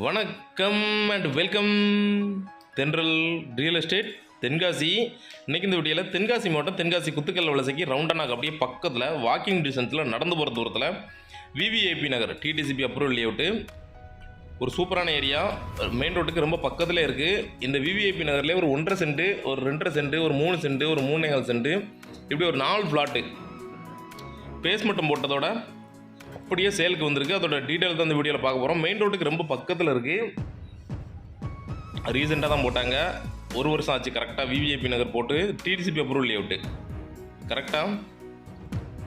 வணக்கம் and welcome Thendral real estate Tenkasi. இன்றைக்கி இந்த வீடியோவில் தென்காசி மாவட்டம் தென்காசி குத்துக்கல் வலசைக்கு ரவுண்டனாக அப்படியே பக்கத்தில் வாக்கிங் டிஸ்டன்ஸில் நடந்து போகிற தூரத்தில் VVIP Nagar DTCP approval layout ஒரு சூப்பரான ஏரியா மெயின் ரோட்டுக்கு ரொம்ப பக்கத்தில் இருக்குது இந்த விவிஐபி நகர்லேயே ஒரு ஒன்றரை சென்ட்டு ஒரு ரெண்டரை சென்ட்டு ஒரு மூணு சென்ட்டு ஒரு மூணு மூணேகால் சென்ட்டு இப்படி ஒரு நாலு ஃப்ளாட்டு பேஸ் மட்டும் போட்டதோட அப்படியே சேலுக்கு வந்திருக்கு. அதோட டீட்டெயில் தான் இந்த வீடியோவில் பார்க்க போகிறோம் மெயின் ரோட்டுக்கு ரொம்ப பக்கத்தில் இருக்குது ரீசெண்டாக தான் போட்டாங்க. ஒரு வருஷம் ஆச்சு கரெக்டாக விவிஐபி நகர் போட்டு டிடிசிபி அப்ரூவல் லேவுட்டு கரெக்டாக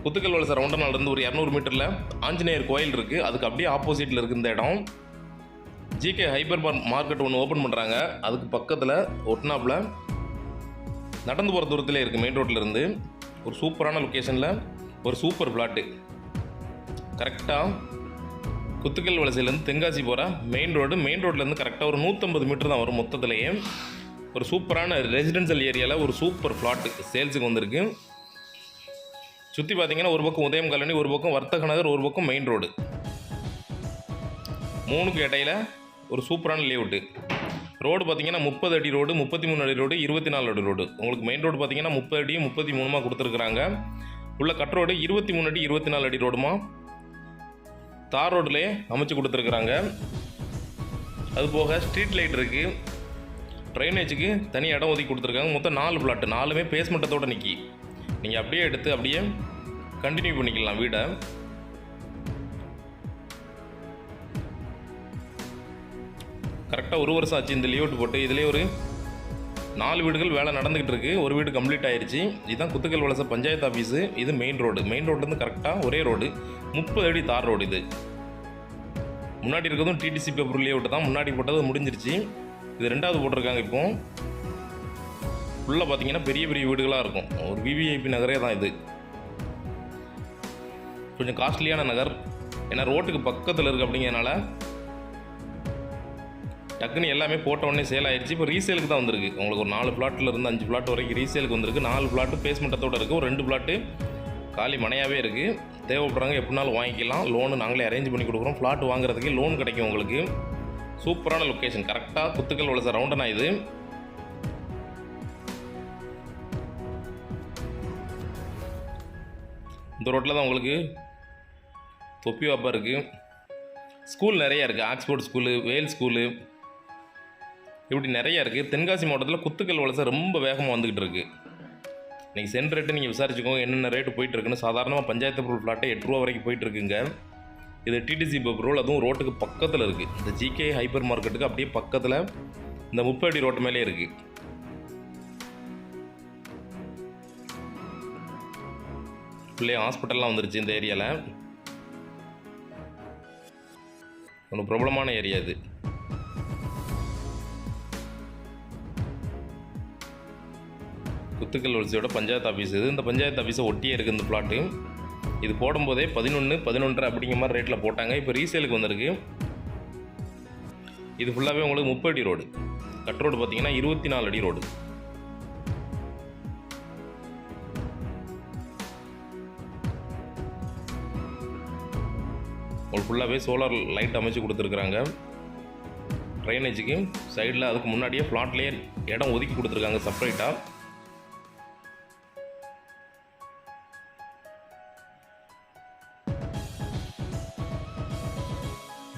புத்துக்கல் வலசை ரவுண்டனாலேருந்து ஒரு இரநூறு மீட்டரில் ஆஞ்சநேயர் கோயில் இருக்குது அதுக்கு அப்படியே ஆப்போசிட்டில் இருக்குது இந்த இடம். ஜிகே ஹைப்பர் மார்க்கெட் ஒன்று ஓப்பன் பண்ணுறாங்க அதுக்கு பக்கத்தில் ஒட்னாப்பில் நடந்து போகிற தூரத்திலே இருக்குது மெயின் ரோட்டில் இருந்து. ஒரு சூப்பரான லொக்கேஷனில் ஒரு சூப்பர் பிளாட்டு கரெக்டாக குத்துக்கல் வலசையிலேருந்து தென்காசி போகிற மெயின் ரோடு மெயின் ரோட்லேருந்து கரெக்டாக ஒரு நூற்றம்பது மீட்டர் தான் வரும் மொத்தத்துலேயே. ஒரு சூப்பரான ரெசிடென்ஷியல் ஏரியாவில் ஒரு சூப்பர் ஃப்ளாட்டு சேல்ஸுக்கு வந்திருக்கு. சுற்றி பார்த்தீங்கன்னா ஒரு பக்கம் உதயம் காலனி ஒரு பக்கம் வர்த்தக நகர் ஒரு பக்கம் மெயின் ரோடு மூணுக்கு இடையில ஒரு சூப்பரான லேவுட்டு ரோடு பார்த்தீங்கன்னா முப்பது அடி ரோடு முப்பத்தி மூணு அடி ரோடு இருபத்தி நாலு அடி ரோடு உங்களுக்கு மெயின் ரோடு பார்த்தீங்கன்னா முப்பது அடி முப்பத்தி மூணுமா கொடுத்துருக்குறாங்க. உள்ள கட் ரோடு இருபத்தி மூணு அடி இருபத்தி நாலு அடி ரோடுமா தார் ரோட்லேயே அமைச்சு கொடுத்துருக்குறாங்க. அதுபோக ஸ்ட்ரீட் லைட் இருக்குது ட்ரைனேஜுக்கு தனி இடம் ஒதுக்கி கொடுத்துருக்காங்க. மொத்தம் நாலு பிளாட்டு நாலுமே பேஸ்மெண்ட்டத்தோடு நிற்கி நீங்கள் அப்படியே எடுத்து அப்படியே கண்டினியூ பண்ணிக்கலாம் வீடை. கரெக்டாக ஒரு வருஷம் ஆச்சு இந்த லீவுட்டு போட்டு. இதுலேயே ஒரு நாலு வீடுகள் வேலை நடந்துக்கிட்டு இருக்குது ஒரு வீடு கம்ப்ளீட் ஆயிருச்சு. இதுதான் குத்துக்கல் வலச பஞ்சாயத்து ஆஃபீஸு இது மெயின் ரோடு மெயின் ரோட்லேருந்து கரெக்டாக ஒரே ரோடு முப்பது அடி தார் ரோடு இது. முன்னாடி இருக்கிறதும் டிடிசி அப்ரூவல் விட்டு தான் முன்னாடி போட்டது முடிஞ்சிருச்சு. இது ரெண்டாவது போட்டிருக்காங்க இப்போ. உள்ளே பார்த்தீங்கன்னா பெரிய பெரிய வீடுகளாக இருக்கும். ஒரு விவிஐபி நகரே தான் இது. கொஞ்சம் காஸ்ட்லியான நகர். ஏன்னா ரோட்டுக்கு பக்கத்தில் இருக்குது அப்படிங்கிறதுனால டக்குன்னு எல்லாமே போட்ட உடனே சேல் ஆயிடுச்சு. இப்போ ரீசேலுக்கு தான் வந்திருக்கு. உங்களுக்கு ஒரு நாலு பிளாட்டில் இருந்து அஞ்சு பிளாட் வரைக்கும் ரீசேலுக்கு வந்திருக்கு. நாலு பிளாட்டு பேஸ்மெண்ட்டத்தோடு இருக்குது ஒரு ரெண்டு பிளாட்டு காலி மனையாகவே இருக்குது தேவைப்படுறாங்க எப்படினாலும் வாங்கிக்கலாம். லோனு நாங்களே அரேஞ்ச் பண்ணி கொடுக்குறோம். ஃப்ளாட் வாங்குறதுக்கு லோன் கிடைக்கும் உங்களுக்கு. சூப்பரான லொக்கேஷன் கரெக்டாக குத்துக்கல் சார் ரவுண்டனா இது. இந்த ரோட்டில் தான் உங்களுக்கு தொப்பி வாப்பா இருக்குது ஸ்கூல் நிறையா இருக்குது ஆக்ஸ்போர்ட் ஸ்கூலு வேல் ஸ்கூலு இப்படி நிறையா இருக்குது தென்காசி மாவட்டத்தில் குத்துக்கல் வலசை ரொம்ப வேகமாக வந்துக்கிட்டு இருக்குது நீங்கள் சென்ட் ரேட்டு நீங்கள் விசாரிச்சுக்கோங்க என்னென்ன ரேட்டு போயிட்டு இருக்குன்னு சாதாரணமாக பஞ்சாயத்து பொருள் ஃப்ளாட்டே எட்டு ரூபா வரைக்கும் போயிட்டுருக்குங்க. இது டிடிசி பொருள் அதுவும் ரோட்டுக்கு பக்கத்தில் இருக்குது இந்த ஜிகே ஹைப்பர் மார்க்கெட்டுக்கு அப்படியே பக்கத்தில் இந்த முப்படி ரோட்டு மேலே இருக்குது பிள்ளைய ஹாஸ்பிட்டல்லாம் வந்துருச்சு இந்த ஏரியாவில் ஒன்று பிரபலமான ஏரியா இது. குத்துக்கல் வரிசையோட பஞ்சாயத்து ஆஃபீஸ் இது. இந்த பஞ்சாயத்து ஆஃபீஸை ஒட்டியே இருக்குது இந்த பிளாட்டு இது போடும்போதே பதினொன்று பதினொன்றரை அப்படிங்கிற மாதிரி ரேட்டில் போட்டாங்க. இப்போ ரீசேலுக்கு வந்திருக்கு. இது ஃபுல்லாகவே உங்களுக்கு முப்பது அடி ரோடு கட் ரோடு பார்த்தீங்கன்னா இருபத்தி நாலு அடி ரோடு உங்களுக்கு ஃபுல்லாகவே சோலார் லைட் அமைச்சு கொடுத்துருக்குறாங்க. ட்ரைனேஜுக்கு சைடில் அதுக்கு முன்னாடியே ஃப்ளாட்லேயே இடம் ஒதுக்கி கொடுத்துருக்காங்க செப்பரேட்டாக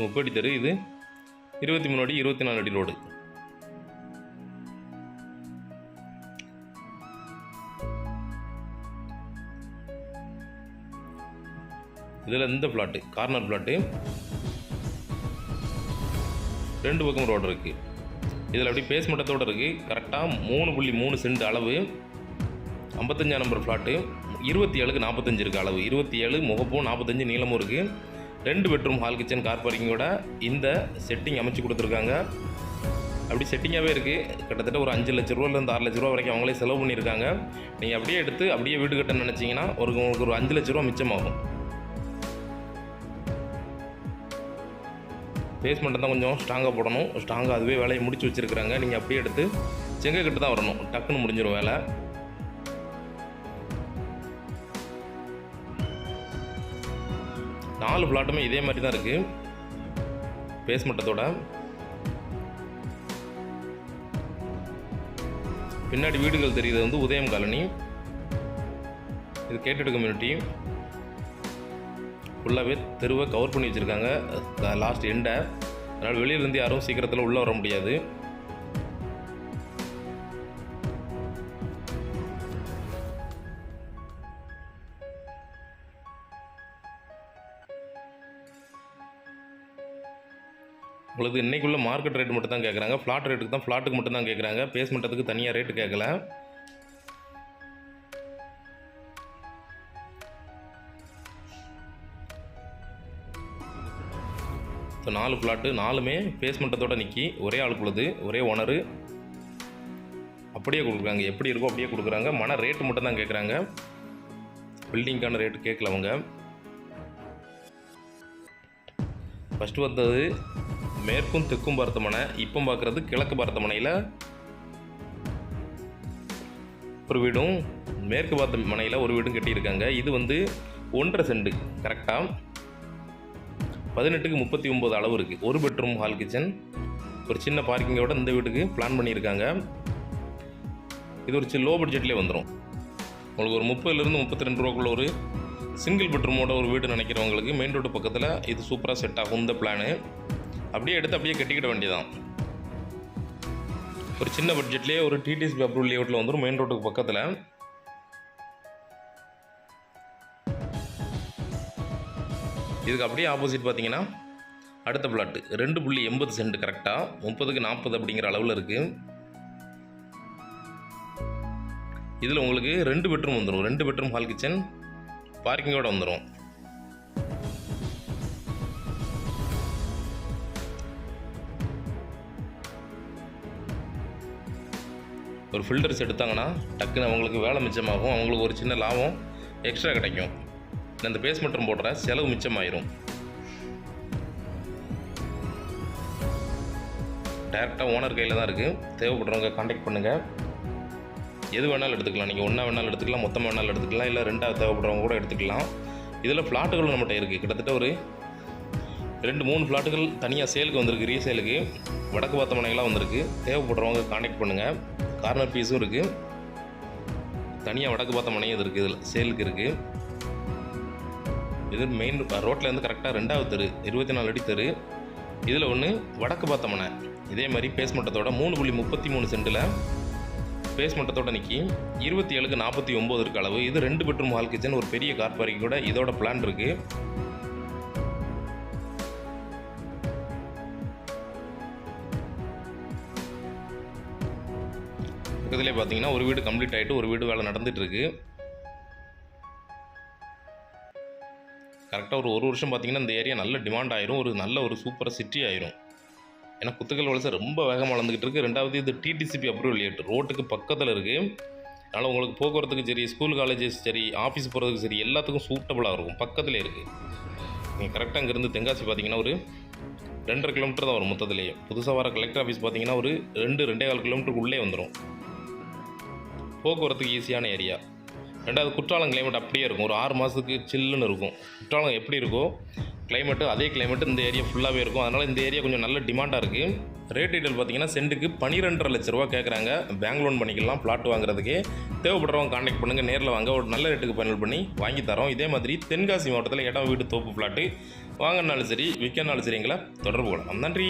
முப்படி தெரு. இது இருபத்தி மூணு அடி இருபத்தி நாலு அடி ரோடு இதில் இந்த பிளாட்டு கார்னர் பிளாட்டு ரெண்டு பக்கம் ரோடு இருக்குது இதில் அப்படி பேஸ்மெண்ட்டத்தோடு இருக்குது கரெக்டாக மூணு புள்ளி மூணு சென்ட் அளவு. ஐம்பத்தஞ்சாம் நம்பர் ஃப்ளாட்டு இருபத்தி ஏழுக்கு நாற்பத்தஞ்சு இருக்குது அளவு. இருபத்தி ஏழு முகப்பும் நாற்பத்தஞ்சு நீளமும் இருக்குது ரெண்டு பெட்ரூம் ஹால் கிச்சன் கார் பார்க்கிங்கோட இந்த செட்டிங் அமைச்சு கொடுத்துருக்காங்க. அப்படி செட்டிங்காகவே இருக்குது கிட்டத்தட்ட ஒரு அஞ்சு லட்ச ரூபாலேருந்து ஆறு லட்ச ரூபா வரைக்கும் அவங்களே செலவு பண்ணியிருக்காங்க. நீங்கள் அப்படியே எடுத்து அப்படியே வீடு கட்ட நினச்சிங்கன்னா ஒரு உங்களுக்கு ஒரு அஞ்சு லட்ச ரூபா மிச்சமாகும். பேஸ்மெண்ட்டை தான் கொஞ்சம் ஸ்ட்ராங்காக போடணும். ஸ்ட்ராங்காக அதுவே வேலையை முடிச்சு வச்சுருக்குறாங்க. நீங்கள் அப்படியே எடுத்து செங்கக்கிட்ட தான் வரணும். டக்குன்னு முடிஞ்சிடும் வேலை. நாலு பிளாட்டுமே இதே மாதிரி தான் இருக்குது பேஸ்மெட்டத்தோட பின்னாடி வீடுகள் தெரியுது வந்து உதயம் காலனி. இது கேட்டட் கம்யூனிட்டி ஃபுல்லாகவே தெருவை கவர் பண்ணி வச்சுருக்காங்க. லாஸ்ட் எண்டை அதனால் வெளியிலேருந்து யாரும் சீக்கிரத்தில் உள்ளே வர முடியாது. உங்களுக்கு இன்னைக்குள்ள மார்க்கெட் ரேட் மட்டும் தான் கேட்குறாங்க ஃப்ளாட் ரேட்டுக்கு தான் ஃப்ளாட்டுக்கு மட்டும் தான் கேட்குறாங்க பேஸ்மெண்ட்டுக்கு தனியாக ரேட்டு கேட்கல ஸோ நாலு ஃப்ளாட்டு நாலுமே பேஸ்மெண்ட்டத்தோடு நிற்கி ஒரே ஆளுக்குள்ளது ஒரே ஓனரு அப்படியே கொடுக்குறாங்க. எப்படி இருக்கோ அப்படியே கொடுக்குறாங்க. மன ரேட்டு மட்டும் தான் கேட்குறாங்க பில்டிங்க்கான ரேட்டு கேட்கல அவங்க. ஃபஸ்ட்டு வந்தது மேற்கும் தெற்கும் பார்த்த மனை இப்போ பார்க்குறது கிழக்கு பார்த்த மனையில் ஒரு வீடும் மேற்கு பார்த்த மனையில் ஒரு வீடும் கட்டியிருக்காங்க. இது வந்து ஒன்றரை செண்டு கரெக்டாக பதினெட்டுக்கு முப்பத்தி ஒம்பது அளவு இருக்குது ஒரு பெட்ரூம் ஹால் கிச்சன் ஒரு சின்ன பார்க்கிங்கோட இந்த வீட்டுக்கு பிளான் பண்ணியிருக்காங்க. இது ஒரு லோ பட்ஜெட்லேயே வந்துடும் உங்களுக்கு ஒரு முப்பதுலேருந்து முப்பத்தி ரெண்டு ரூபாக்குள்ள ஒரு சிங்கிள் பெட்ரூமோட ஒரு வீடு நினைக்கிறவங்களுக்கு மெயின் ரோடு பக்கத்தில் இது சூப்பராக செட் ஆகும். இந்த பிளானு அப்படியே எடுத்து அப்படியே கட்டிக்கிட வேண்டியதான் ஒரு சின்ன பட்ஜெட்லேயே ஒரு டிடிஎஸ்பி அப்ரூவல் லேஅவுட்டில் வந்துடும் மெயின் ரோட்டுக்கு பக்கத்தில். இதுக்கு அப்படியே ஆப்போசிட் பார்த்தீங்கன்னா அடுத்த பிளாட்டு ரெண்டு புள்ளி எண்பது சென்ட் கரெக்டாக முப்பதுக்கு நாற்பது அப்படிங்கிற அளவில் இருக்குது இதில் உங்களுக்கு ரெண்டு பெட்ரூம் வந்துடும் ரெண்டு பெட்ரூம் ஹால் கிச்சன் பார்க்கிங்கோட வந்துடும் ஒரு ஃபில்டர்ஸ் எடுத்தாங்கன்னா டக்குன்னு அவங்களுக்கு வேலை மிச்சமாகும் அவங்களுக்கு ஒரு சின்ன லாபம் எக்ஸ்ட்ரா கிடைக்கும். இந்த பேஸ் மட்டும் போடுற செலவு மிச்சமாயிரும். டேரெக்டாக ஓனர் கையில் தான் இருக்குது தேவைப்படுறவங்க காண்டாக்ட் பண்ணுங்கள் எது வேணாலும் எடுத்துக்கலாம். நீங்கள் ஒன்றா வேணாலும் எடுத்துக்கலாம் மொத்தமாக வேணாலும் எடுத்துக்கலாம் இல்லை ரெண்டாக தேவைப்படுறவங்க கூட எடுத்துக்கலாம். இதில் ஃப்ளாட்டுகளும் நம்மகிட்ட இருக்குது கிட்டத்தட்ட ஒரு ரெண்டு மூணு ஃப்ளாட்டுகள் தனியாக சேலுக்கு வந்திருக்கு. ரீசேலுக்கு வடக்கு பார்த்த மனைகளாக வந்திருக்கு. தேவைப்படுறவங்க காண்டாக்ட் பண்ணுங்கள் கார்னர் பீஸும் இருக்குது தனியாக வடக்கு பார்த்த மனையும் இது இருக்குது இதில் சேலுக்கு இருக்குது இது மெயின் ரோட்லேருந்து கரெக்டாக ரெண்டாவது தெரு இருபத்தி நாலு அடி தெரு. இதில் ஒன்று வடக்கு பார்த்த மனை. இதே மாதிரி பேஸ்மட்டத்தோட மூணு புள்ளி முப்பத்தி மூணு சென்ட்டில் பேஸ்மட்டத்தோட நிற்கி இருபத்தி ஏழுக்கு நாற்பத்தி ஒம்பது இருக்க அளவு. இது ரெண்டு பெட்ரூம் ஹால் கிச்சன் ஒரு பெரிய கார் பார்க்கிங் கூட இதோட பிளான் இருக்குது பக்கத்துலேயே பார்த்தீங்கன்னா ஒரு வீடு கம்ப்ளீட் ஆகிட்டு ஒரு வீடு வேலை நடந்துகிட்ருக்கு கரெக்டாக ஒரு ஒரு வருஷம் பார்த்தீங்கன்னா இந்த ஏரியா நல்ல டிமாண்ட் ஆயிரும். ஒரு நல்ல ஒரு சூப்பராக சிட்டி ஆயிரும். ஏன்னா குத்துக்கல் வலசை ரொம்ப வேகமாக வளர்ந்துக்கிட்டு இருக்கு. ரெண்டாவது இது டிடிசிபி அப்ரூவல் ஏட் ரோட்டுக்கு பக்கத்தில் இருக்குது அதனால் உங்களுக்கு போக்குவரத்துக்கு சரி ஸ்கூல் காலேஜஸ் சரி ஆஃபீஸ் போகிறதுக்கு சரி எல்லாத்துக்கும் சூட்டபுளாக இருக்கும். பக்கத்தில் இருக்குது நீங்கள் கரெக்டாக இங்கேருந்து தென்காசி பார்த்தீங்கன்னா ஒரு ரெண்டரை கிலோமீட்டர் தான் வரும் மொத்தத்துலேயே. புதுசாக வர கலெக்டர் ஆஃபீஸ் பார்த்தீங்கன்னா ஒரு ரெண்டு ரெண்டே கால் கிலோமீட்டருக்கு உள்ளே வந்துடும் போக்குவரத்துக்கு ஈஸியான ஏரியா ரெண்டாவது குற்றாலம் கிளைமேட் அப்படியே இருக்கும். ஒரு ஆறு மாதத்துக்கு சில்லுன்னு இருக்கும். குற்றாலம் எப்படி இருக்கோ கிளைமேட்டு அதே கிளைமேட்டு இந்த ஏரியா ஃபுல்லாகவே இருக்கும். அதனால் இந்த ஏரியா கொஞ்சம் நல்ல டிமாண்டாக இருக்குது ரேட் டீட்டெயில் பார்த்தீங்கன்னா சென்ட்டுக்கு பன்னிரெண்டரை லட்ச ரூபா கேட்குறாங்க பேங்க் லோன் பண்ணிக்கலாம் பிளாட் வாங்குறதுக்கு. தேவைப்படுறவங்க காண்டாக்ட் பண்ணுங்கள் நேரில் வாங்க. ஒரு நல்ல ரேட்டுக்கு ஃபைனல் பண்ணி வாங்கி தரோம். இதே மாதிரி தென்காசி மாவட்டத்தில் இடம் வீடு தோப்பு பிளாட்டு வாங்கினாலும் சரி விற்கனாலும் சரி எங்களை தொடர்பு கொள்ளலாம். நன்றி.